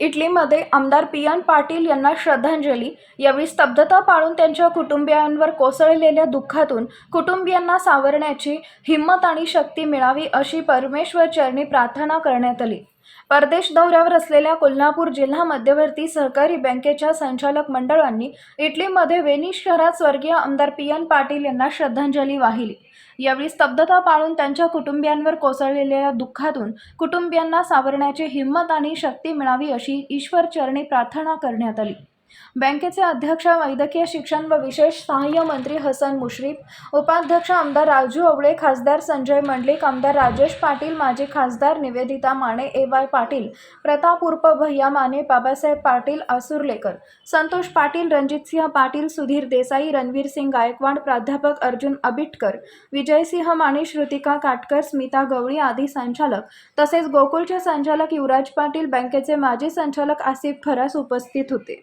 इटलीमध्ये आमदार P N Patil यांना श्रद्धांजली. यावेळी स्तब्धता पाळून त्यांच्या कुटुंबियांवर कोसळलेल्या दुःखातून कुटुंबियांना सावरण्याची हिंमत आणि शक्ती मिळावी अशी परमेश्वर चरणी प्रार्थना करण्यात आली. परदेश दौऱ्यावर असलेल्या कोल्हापूर जिल्हा मध्यवर्ती सहकारी बँकेच्या संचालक मंडळांनी इटलीमध्ये वेनिस शहरात स्वर्गीय आमदार पी एन पाटील यांना श्रद्धांजली वाहिली. यावेळी स्तब्धता पाळून त्यांच्या कुटुंबियांवर कोसळलेल्या दुःखातून कुटुंबियांना सावरण्याची हिंमत आणि शक्ती मिळावी अशी ईश्वर चरणी प्रार्थना करण्यात आली. बँकेचे अध्यक्ष वैद्यकीय शिक्षण व विशेष सहाय्य मंत्री हसन मुश्रीफ उपाध्यक्ष आमदार राजू अवळे खासदार संजय मंडलिक आमदार राजेश पाटील माजी खासदार निवेदिता माने ए वाय पाटील प्रताप उर्फ भैया माने बाबासाहेब पाटील आसुर्लेकर संतोष पाटील रणजितसिंह पाटील सुधीर देसाई रणवीर सिंग गायकवाड प्राध्यापक अर्जुन अबिटकर विजयसिंह माने श्रुतिका काटकर स्मिता गवळी आदी संचालक तसेच गोकुळचे संचालक युवराज पाटील बँकेचे माजी संचालक आसिफ खरास उपस्थित होते.